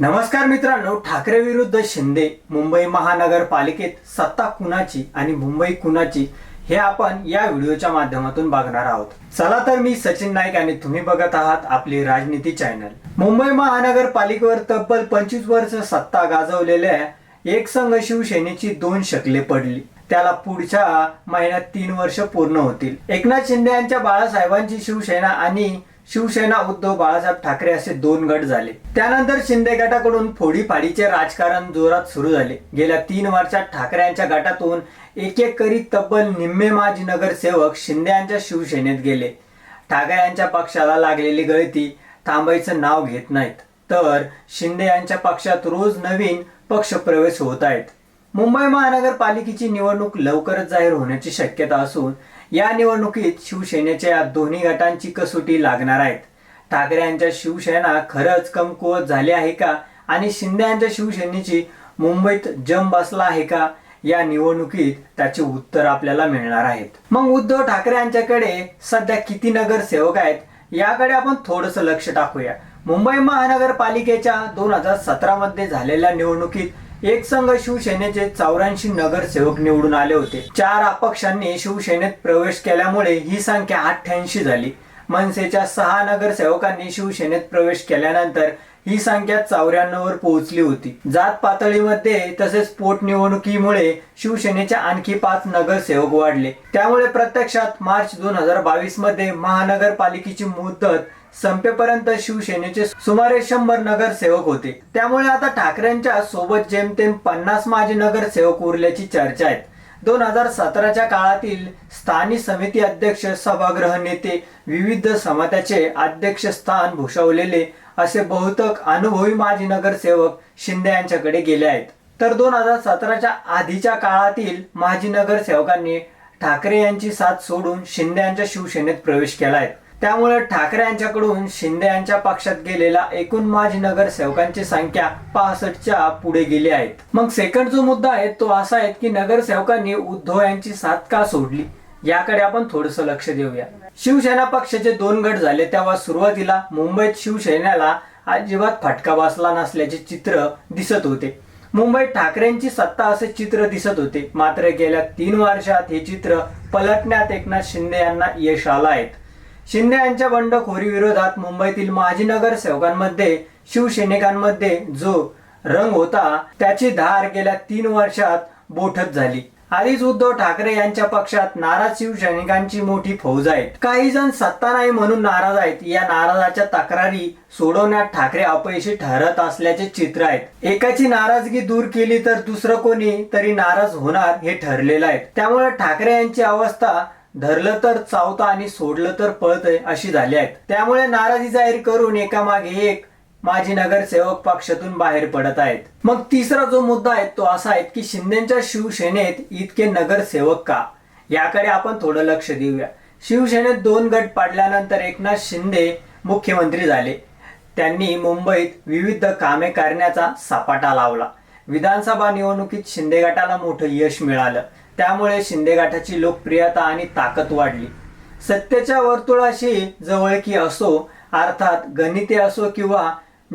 नमस्कार मित्रांनो ठाकरे विरुद्ध शिंदे मुंबई महानगरपालिकेत सत्ता कुणाची आणि मुंबई कुणाची हे आपण या व्हिडिओच्या माध्यमातून बघणार आहोत. चला तर मी सचिन नाईक आणि तुम्ही बघत आहात आपली राजनीती चॅनल. मुंबई महानगरपालिकेवर तब्बल पंचवीस वर्ष सत्ता गाजवलेल्या एक संघ शिवसेनेची दोन शकले पडली. त्याला पुढच्या महिन्यात तीन वर्ष पूर्ण होतील. एकनाथ शिंदे यांच्या बाळासाहेबांची शिवसेना आणि शिवसेना उद्धव बाळासाहेब ठाकरे असे दोन गट झाले. त्यानंतर शिंदे गटाकडून फोडीफाडीचे राजकारण जोरात सुरू झाले. गेल्या तीन वर्षात ठाकरे यांच्या गटातून एक एक करीत तब्बल निम्मे माजी नगरसेवक शिंदे यांच्या शिवसेनेत गेले. ठाकरे यांच्या पक्षाला लागलेली गळती थांबायचं नाव घेत नाहीत. तर शिंदे यांच्या पक्षात रोज नवीन पक्ष प्रवेश होत आहेत. मुंबई महानगरपालिकेची निवडणूक लवकरच जाहीर होण्याची शक्यता असून या निवडणुकीत शिवसेनेच्या या दोन्ही गटांची कसोटी लागणार आहेत. ठाकरे यांच्या शिवसेना खरंच कमकुवत झाली आहे का? आणि शिंदे यांच्या शिवसेनेची मुंबईत जम बसला आहे का? या निवडणुकीत त्याचे उत्तर आपल्याला मिळणार आहेत. मग उद्धव ठाकरे यांच्याकडे सध्या किती नगरसेवक आहेत? याकडे आपण थोडंसं लक्ष टाकूया. मुंबई महानगरपालिकेच्या दोन हजार सतरा मध्ये झालेल्या निवडणुकीत एक संघ शिवसेनेचे चौऱ्याऐंशी नगरसेवक निवडून आले होते. चार अपक्षांनी शिवसेनेत प्रवेश केल्यामुळे ही संख्या अठ्ठ्याऐंशी झाली. मनसेच्या सहा नगरसेवकांनी शिवसेनेत प्रवेश केल्यानंतर ही संख्या चौऱ्याण्णव वर पोहोचली होती. जात पातळीमध्ये तसेच पोटनिवडणुकीमुळे शिवसेनेच्या आणखी पाच नगरसेवक वाढले. त्यामुळे प्रत्यक्षात मार्च दोन हजार बावीसमध्ये महानगरपालिकेची मुदत संपेपर्यंत शिवसेनेचे सुमारे शंभर नगरसेवक होते. त्यामुळे आता ठाकरेंच्या सोबत जेमतेम पन्नास माजी नगरसेवक उरल्याची चर्चा आहे. दोन हजार सतराच्या काळातील स्थानिक समिती अध्यक्ष सभागृह नेते विविध समाजाचे अध्यक्ष स्थान भूषवलेले असे बहुतक अनुभवी माजी नगरसेवक शिंदे यांच्याकडे गेले आहेत. तर दोन हजार सतराच्या आधीच्या काळातील माजी नगरसेवकांनी ठाकरे यांची साथ सोडून शिंदे यांच्या शिवसेनेत प्रवेश केला आहे. त्यामुळे ठाकरे यांच्याकडून शिंदे यांच्या पक्षात गेलेला एकूण माजी नगरसेवकांची संख्या पासष्टच्या पुढे गेली आहेत मग सेकंड जो मुद्दा आहे तो असा आहे की नगरसेवकांनी उद्धव यांची साथ का सोडली? याकडे आपण थोडस लक्ष देऊया. शिवसेना पक्षाचे दोन गट झाले तेव्हा सुरुवातीला मुंबईत शिवसेनेला अजिबात फटका बसला नसल्याचे चित्र दिसत होते. मुंबईत ठाकरेंची सत्ता असे चित्र दिसत होते. मात्र गेल्या तीन वर्षात हे चित्र पलटण्यात एकनाथ शिंदे यांना यश आला आहे. शिंदे यांच्या बंडखोरी विरोधात मुंबईतील माजी नगरसेवकांमध्ये शिवसैनिकांमध्ये जो रंग होता त्याची धार गेल्या तीन वर्षात बोठत झाली. आधीच उद्धव ठाकरे यांच्या पक्षात नाराज शिवसैनिकांची मोठी फौज आहे काही जण सत्ता नाही म्हणून नाराज आहेत. या नाराजाच्या तक्रारी सोडवण्यात ठाकरे अपयशी ठरत असल्याचे चित्र आहेत. एकाची नाराजगी दूर केली तर दुसरं कोणी तरी नाराज होणार हे ठरलेलं आहे. त्यामुळे ठाकरे यांची अवस्था धरलं तर चावतं आणि सोडलं तर पळतंय अशी झाली आहेत. त्यामुळे नाराजी जाहीर करून एकामागे एक माजी नगरसेवक पक्षातून बाहेर पडत आहेत. मग तिसरा जो मुद्दा आहे तो असा आहे की शिंदेच्या शिवसेनेत इतके नगरसेवक का? याकडे आपण थोडं लक्ष देऊया. शिवसेनेत दोन गट पाडल्यानंतर एकनाथ शिंदे मुख्यमंत्री झाले. त्यांनी मुंबईत विविध कामे करण्याचा सपाटा लावला. विधानसभा निवडणुकीत शिंदे गटाला मोठं यश मिळालं. त्यामुळे शिंदे गटाची लोकप्रियता आणि ताकद वाढली. सत्तेच्या वर्तुळाशी जवळकी असो अर्थात गणिते असो किंवा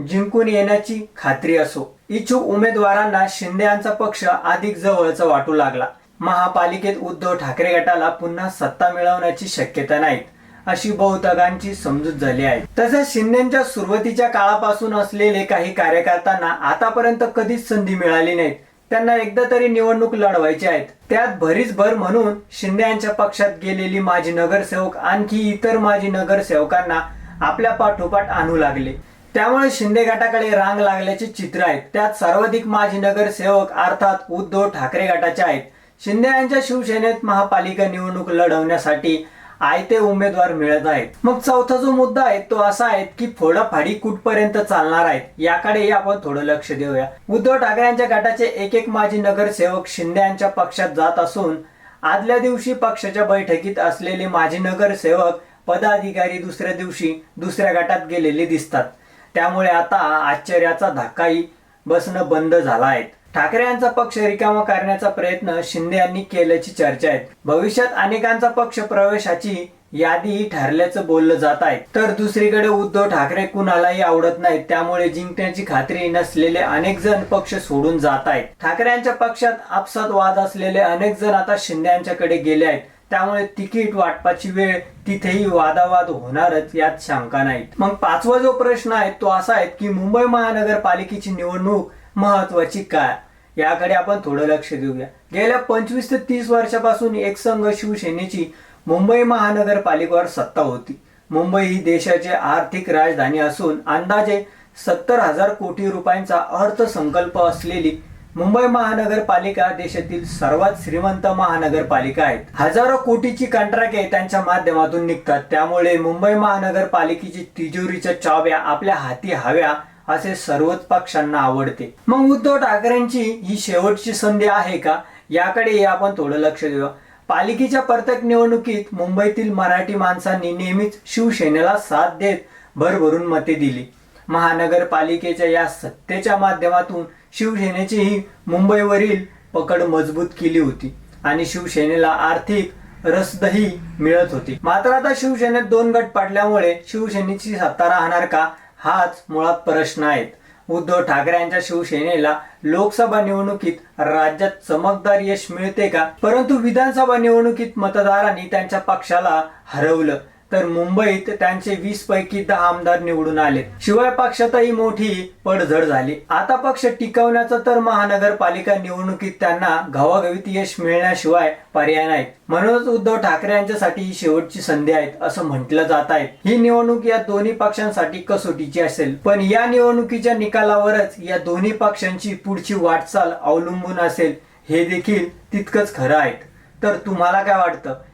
जिंकून येण्याची खात्री असो इच्छुक उमेदवारांना शिंदे यांचा पक्ष अधिक जवळचा वाटू लागला. महापालिकेत उद्धव ठाकरे गटाला पुन्हा सत्ता मिळवण्याची शक्यता नाहीत अशी बहुतकांची समजूत झाली आहे. तसेच शिंदेच्या सुरुवातीच्या काळापासून असलेले काही कार्यकर्त्यांना आतापर्यंत कधीच संधी मिळाली नाहीत. त्यांना एकदा तरी निवडणूक लढवायची आहेत. त्यात भरीच भर म्हणून शिंदे यांच्या पक्षात गेलेली माजी नगरसेवक आणखी इतर माजी नगरसेवकांना आपल्या पाठोपाठ आणू लागले. त्यामुळे शिंदे गटाकडे रांग लागल्याचे चित्र आहेत त्यात सर्वाधिक माजी नगरसेवक अर्थात उद्धव ठाकरे गटाचे आहेत. शिंदे यांच्या शिवसेनेत महापालिका निवडणूक लढवण्यासाठी आयते उमेदवार मिळत आहेत. मग चौथा जो मुद्दा आहे तो असा आहे की फोडाफाडी कुठपर्यंत चालणार आहेत याकडे आपण थोडं लक्ष देऊया. उद्धव ठाकरे यांच्या गटाचे एक एक माजी नगरसेवक शिंदे यांच्या पक्षात जात असून आदल्या दिवशी पक्षाच्या बैठकीत असलेले माजी नगरसेवक पदाधिकारी दुसऱ्या दिवशी दुसऱ्या गटात गेलेले दिसतात. त्यामुळे आता आश्चर्याचा धक्काही बसणं बंद झाला आहे. ठाकरे यांचा पक्ष रिकामा करण्याचा प्रयत्न शिंदे यांनी केल्याची चर्चा आहे. भविष्यात अनेकांचा पक्ष प्रवेशाची यादी ठरल्याचं बोललं जात आहे. तर दुसरीकडे उद्धव ठाकरे कुणालाही आवडत नाहीत त्यामुळे जिंकण्याची खात्री नसलेले अनेक जण पक्ष सोडून जात आहेत. ठाकरे यांच्या पक्षात आपसात वाद असलेले अनेक जण आता शिंदे यांच्याकडे गेले आहेत. त्यामुळे तिकीट वाटपाची वेळ तिथेही वादावाद होणारच यात शंका नाही मग पाचवा जो प्रश्न आहे तो असा आहे की मुंबई महानगरपालिकेची निवडणूक महत्वाची काय? याकडे आपण थोडं लक्ष देऊया. गेल्या पंचवीस ते तीस वर्षापासून एकसंघ शिवसेनेची मुंबई महानगरपालिकेवर सत्ता होती. मुंबई ही देशाची आर्थिक राजधानी असून अंदाजे सत्तर हजार कोटी रुपयांचा अर्थसंकल्प असलेली मुंबई महानगरपालिका देशातील सर्वात श्रीमंत महानगरपालिका आहेत. हजारो कोटीची कंत्राटे त्यांच्या माध्यमातून निघतात. त्यामुळे मुंबई महानगरपालिकेची तिजोरीच्या चाव्या आपल्या हाती हव्या असे सर्वच पक्षांना आवडते. मग उद्धव ठाकरेंची ही शेवटची संधी आहे का? याकडे आपण थोडं लक्ष देऊ पालिकेच्या प्रत्येक निवडणुकीत मुंबईतील मराठी माणसांनी नेहमीच शिवसेनेला साथ देत भरभरून मते दिली. महानगरपालिकेच्या या सत्तेच्या माध्यमातून शिवसेनेची ही मुंबईवरील पकड मजबूत केली होती आणि शिवसेनेला आर्थिक रसदही मिळत होती. मात्र आता शिवसेनेत दोन गट पडल्यामुळे शिवसेनेची सत्ता राहणार का? हाच मुळात प्रश्न आहे उद्धव ठाकरे यांच्या शिवसेनेला लोकसभा निवडणुकीत राज्यात चमकदार यश मिळते का? परंतु विधानसभा निवडणुकीत मतदारांनी त्यांच्या पक्षाला हरवलं. तर मुंबईत त्यांचे वीस पैकी दहा आमदार निवडून आले. शिवाय पक्षातही मोठी पडझड झाली. आता पक्ष टिकवण्याचा तर महानगरपालिका निवडणुकीत त्यांना घवाघवीत यश मिळण्याशिवाय पर्याय नाही म्हणूनच उद्धव ठाकरे यांच्यासाठी ही शेवटची संधी आहेत असं म्हटलं जात आहे. ही निवडणूक या दोन्ही पक्षांसाठी कसोटीची असेल. पण या निवडणुकीच्या निकालावरच या दोन्ही पक्षांची पुढची वाटचाल अवलंबून असेल हे देखील तितकंच खरं आहे. तर तुम्हाला काय वाटतं?